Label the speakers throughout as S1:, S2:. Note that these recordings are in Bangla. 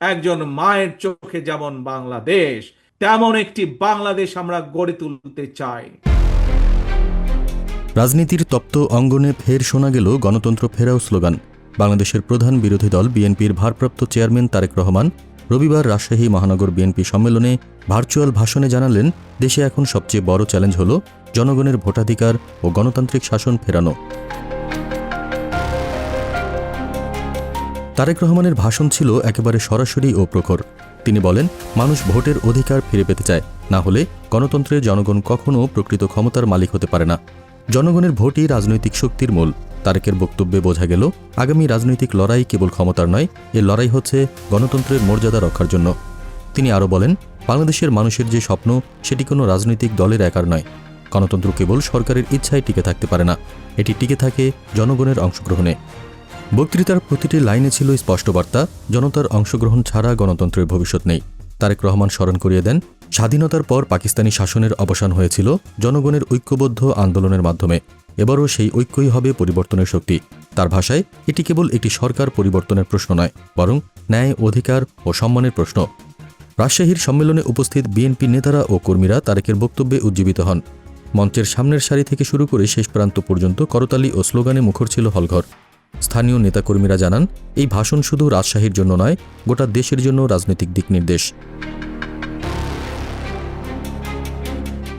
S1: একজন মায়ের চোখে যেমন বাংলাদেশ, তেমন একটি বাংলাদেশ আমরা গড়ে তুলতে চাই।
S2: রাজনীতির তপ্ত অঙ্গনে ফের শোনা গেল গণতন্ত্র ফেরাও স্লোগান। বাংলাদেশের প্রধান বিরোধী দল বিএনপির ভারপ্রাপ্ত চেয়ারম্যান তারেক রহমান রবিবার রাজশাহী মহানগর বিএনপি সম্মেলনে ভার্চুয়াল ভাষণে জানালেন, দেশে এখন সবচেয়ে বড় চ্যালেঞ্জ হল জনগণের ভোটাধিকার ও গণতান্ত্রিক শাসন ফেরানো। তারেক রহমানের ভাষণ ছিল একেবারে সরাসরি ও প্রখর। তিনি বলেন, মানুষ ভোটের অধিকার ফিরে পেতে চায়, না হলে গণতন্ত্রে জনগণ কখনও প্রকৃত ক্ষমতার মালিক হতে পারে না। জনগণের ভোটই রাজনৈতিক শক্তির মূল। তারেকের বক্তব্যে বোঝা গেল, আগামী রাজনৈতিক লড়াই কেবল ক্ষমতার নয়, এ লড়াই হচ্ছে গণতন্ত্রের মর্যাদা রক্ষার জন্য। তিনি আরও বলেন, বাংলাদেশের মানুষের যে স্বপ্ন, সেটি কোনো রাজনৈতিক দলের একার নয়। গণতন্ত্র কেবল সরকারের ইচ্ছায় টিকে থাকতে পারে না, এটি টিকে থাকে জনগণের অংশগ্রহণে। বক্তৃতার প্রতিটি লাইনে ছিল স্পষ্ট বার্তা, জনতার অংশগ্রহণ ছাড়া গণতন্ত্রের ভবিষ্যৎ নেই। তারেক রহমান স্মরণ করিয়ে দেন, স্বাধীনতার পর পাকিস্তানি শাসনের অবসান হয়েছিল জনগণের ঐক্যবদ্ধ আন্দোলনের মাধ্যমে। এবারও সেই ঐক্যই হবে পরিবর্তনের শক্তি। তার ভাষায়, এটি কেবল একটি সরকার পরিবর্তনের প্রশ্ন নয়, বরং ন্যায়, অধিকার ও সম্মানের প্রশ্ন। রাজশাহীর সম্মেলনে উপস্থিত বিএনপি নেতারা ও কর্মীরা তারেকের বক্তব্যে উজ্জীবিত হন। মঞ্চের সামনের সারি থেকে শুরু করে শেষ প্রান্ত পর্যন্ত করতালি ও স্লোগানে মুখর ছিল হলঘর। স্থানীয় নেতাকর্মীরা জানান, এই ভাষণ শুধু রাজশাহীর জন্য নয়, গোটা দেশের জন্য রাজনৈতিক দিক নির্দেশ।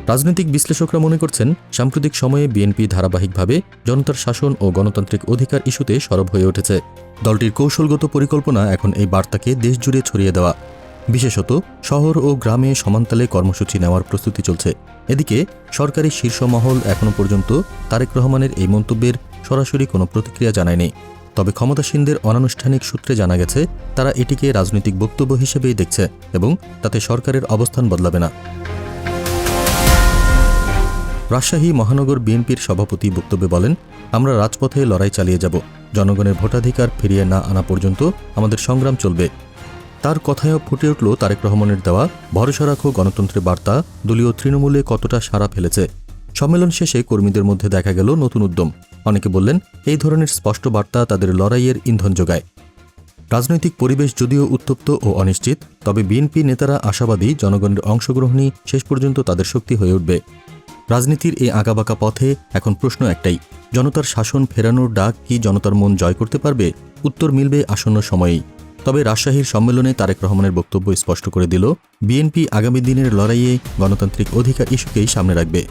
S2: রাজনৈতিক বিশ্লেষকরা মনে করছেন, সাম্প্রতিক সময়ে বিএনপি ধারাবাহিকভাবে জনতার শাসন ও গণতান্ত্রিক অধিকার ইস্যুতে সরব হয়ে উঠেছে। দলটির কৌশলগত পরিকল্পনা এখন এই বার্তাকে দেশজুড়ে ছড়িয়ে দেওয়া। বিশেষত, শহর ও গ্রামে সমান্তালে কর্মসূচি নেওয়ার প্রস্তুতি চলছে। এদিকে, সরকারি শীর্ষ মহল এখনও পর্যন্ত তারেক রহমানের এই মন্তব্যের সরাসরি কোনো প্রতিক্রিয়া জানায়নি। তবে ক্ষমতাসীনদের অনানুষ্ঠানিক সূত্রে জানা গেছে, তারা এটিকে রাজনৈতিক বক্তব্য হিসেবেই দেখছে এবং তাতে সরকারের অবস্থান বদলাবে না। রাজশাহী মহানগর বিএনপির সভাপতি বক্তব্যে বলেন, আমরা রাজপথে লড়াই চালিয়ে যাব। জনগণের ভোটাধিকার ফিরিয়ে না আনা পর্যন্ত আমাদের সংগ্রাম চলবে। তার কথায়ও ফুটে উঠল তারেক রহমানের দেওয়া ভরসা রাখো গণতন্ত্রের বার্তা। দলীয় তৃণমূলে কতটা সাড়া ফেলেছে? সম্মেলন শেষে কর্মীদের মধ্যে দেখা গেল নতুন উদ্যম। অনেকে বললেন, এই ধরনের স্পষ্ট বার্তা তাদের লড়াইয়ের ইন্ধন যোগায়। রাজনৈতিক পরিবেশ যদিও উত্তপ্ত ও অনিশ্চিত, তবে বিএনপি নেতারা আশাবাদী জনগণের অংশগ্রহণই শেষ পর্যন্ত তাদের শক্তি হয়ে উঠবে। রাজনীতির এই আঁকাবাঁকা পথে এখন প্রশ্ন একটাই, জনতার শাসন ফেরানোর ডাক কি জনতার মন জয় করতে পারবে? উত্তর মিলবে আসন্ন সময়েই। তবে রাজশাহীর সম্মেলনে তারেক রহমানের বক্তব্য স্পষ্ট করে দিল, বিএনপি আগামী দিনের লড়াইয়ে গণতান্ত্রিক অধিকার ইস্যুকেই সামনে রাখবে।